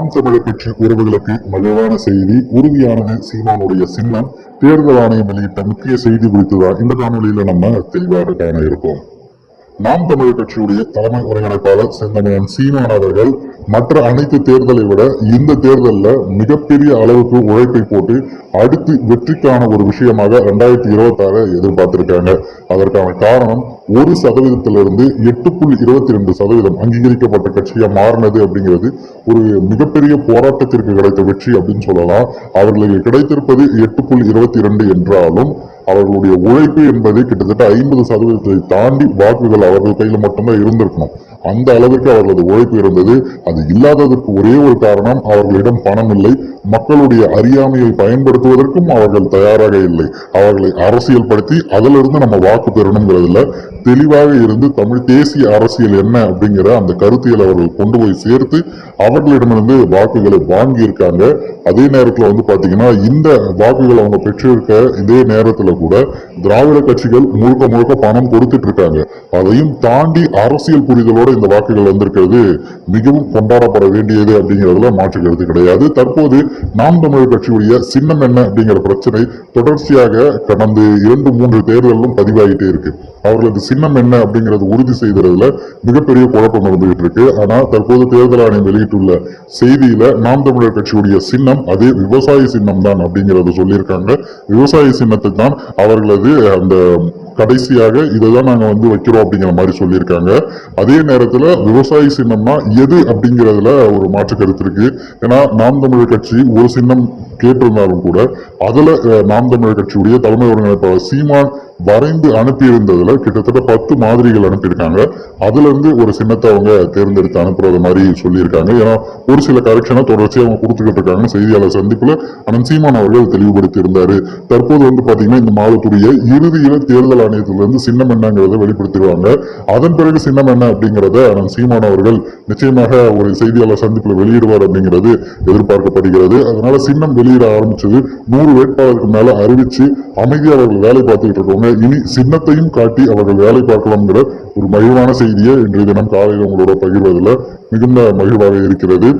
நாம் தமிழர் கட்சி உறவுகளுக்கு மகிழ்வான செய்தி உறுதியானது சீமானுடைய சின்னம் தேர்தல் ஆணையம் வெளியிட்ட முக்கிய செய்தி குறித்துதான் இந்த காணொலியில நம்ம தெளிவாக காண இருக்கோம். நாம் தமிழர் கட்சியுடைய தலைமை ஒருங்கிணைப்பாளர் செந்தமிழன் சீமான் அவர்கள் மற்ற அனைத்து தேர்தலை விட இந்த தேர்தலில் மிகப்பெரிய அளவுக்கு உழைப்பை போட்டு அடுத்து வெற்றிக்கான ஒரு விஷயமாக ரெண்டாயிரத்தி இருபத்தாறு எதிர்பார்த்திருக்காங்க. அதற்கான காரணம் ஒரு சதவீதத்திலிருந்து எட்டு புள்ளி இருபத்தி ரெண்டு சதவீதம் அங்கீகரிக்கப்பட்ட கட்சியாக மாறினது அப்படிங்கிறது ஒரு மிகப்பெரிய போராட்டத்திற்கு கிடைத்த வெற்றி அப்படின்னு சொல்லலாம். அவர்களுக்கு கிடைத்திருப்பது எட்டு புள்ளி இருபத்தி ரெண்டு என்றாலும் அவர்களுடைய உழைப்பு என்பது கிட்டத்தட்ட ஐம்பது சதவீதத்தை தாண்டி வாக்குகள் அவர்கள் கையில் மட்டும்தான் இருந்திருக்கணும். அந்த அளவிற்கு அவர்களது உழைப்பு இருந்தது. அது இல்லாததற்கு ஒரே ஒரு காரணம் அவர்களிடம் பணம் இல்லை. மக்களுடைய அறியாமையை பயன்படுத்துவதற்கும் அவர்கள் தயாராக இல்லை. அவர்களை அரசியல் படுத்தி அதிலிருந்து நம்ம வாக்கு பெறணுங்கிறதுல தெளிவாக இருந்து தமிழ் தேசிய அரசியல் என்ன அப்படிங்கிற அந்த கருத்தியல் அவர்கள் கொண்டு போய் சேர்த்து அவர்களிடமிருந்து வாக்குகளை வாங்கியிருக்காங்க. அதே நேரத்தில் வந்து பார்த்தீங்கன்னா இந்த வாக்குகள் அவங்க பெற்றிருக்க இதே நேரத்தில் கூட திராவிட கட்சிகள் முழுக்க முழுக்க பணம் கொடுத்துட்டு இருக்காங்க. அதையும் தாண்டி அரசியல் புரிதலோட இந்த வாக்குகள் வந்திருக்கிறது மிகவும் கொண்டாடப்பட வேண்டியது அப்படிங்கிறதுல மாற்று கருத்து கிடையாது. தற்போது நாம் தமிழர் கட்சியுடைய சின்னம் என்ன அப்படிங்கிற பிரச்சனை தொடர்ச்சியாக கடந்த இரண்டு மூன்று தேர்தலிலும் பதிவாகிட்டே இருக்கு. அவர்களது சின்னம் என்ன அப்படிங்கறது உறுதி செய்ததுல மிகப்பெரிய குழப்பம் நடந்துகிட்டு இருக்கு. ஆனா தற்போது தேர்தல் ஆணையம் வெளியிட்டுள்ள செய்தியில நாம் தமிழர் கட்சியுடைய சின்னம் அதே விவசாய சின்னம் தான் அப்படிங்கறத சொல்லியிருக்காங்க. விவசாய சின்னத்தை தான் அவர்களது அந்த கடைசியாக இதைதான் நாங்க வந்து வைக்கிறோம் அப்படிங்கிற மாதிரி சொல்லியிருக்காங்க. அதே நேரத்துல விவசாய சின்னம்னா எது அப்படிங்கிறதுல ஒரு மாற்று கருத்து இருக்கு. ஏன்னா நாம் தமிழர் கட்சி ஒரு சின்னம் கேட்டிருந்தாலும் கூட அதுல நாம் தமிழர் கட்சியுடைய தலைமை ஒருங்கிணைப்பாளர் சீமான் வரைந்து அனுப்பியிருந்ததுல கிட்டத்தட்ட பத்து மாதிரிகள் அனுப்பியிருக்காங்க. அதுல இருந்து ஒரு சின்னத்தை அவங்க தேர்ந்தெடுத்து அனுப்புறது மாதிரி சொல்லியிருக்காங்க. ஏன்னா ஒரு சில கரெக்ஷனை தொடர்ச்சியாக அவங்க கொடுத்துக்கிட்டு இருக்காங்க செய்தியாளர் சந்திப்புல அனந்த் சீமான் அவர்கள் தெளிவுபடுத்தி இருந்தாரு தற்போது வந்து பாத்தீங்கன்னா இந்த மாதத்துடைய இறுதியில தேர்தல் ஆணையத்திலிருந்து சின்னம் என்னங்கிறத வெளிப்படுத்திடுவாங்க. அதன் பிறகு சின்னம் என்ன அப்படிங்கிறத அனந்த் சீமான் அவர்கள் நிச்சயமாக ஒரு செய்தியாளர் சந்திப்புல வெளியிடுவார் அப்படிங்கிறது எதிர்பார்க்கப்படுகிறது. அதனால சின்னம் வெளியிட ஆரம்பிச்சது நூறு வேட்பாளருக்கு மேல அறிவிச்சு அமைதியாளர்கள் வேலை பார்த்துக்கிட்டு இருக்கவங்க இனி சின்னத்தையும் காட்டி அவர்கள் வேலை பார்க்கலாம்ங்கிற ஒரு மகிழ்வான செய்தியை இன்றைய தினம் காலையில் உங்களோட பகிர்வதில் மிகுந்த மகிழ்வாக இருக்கிறது.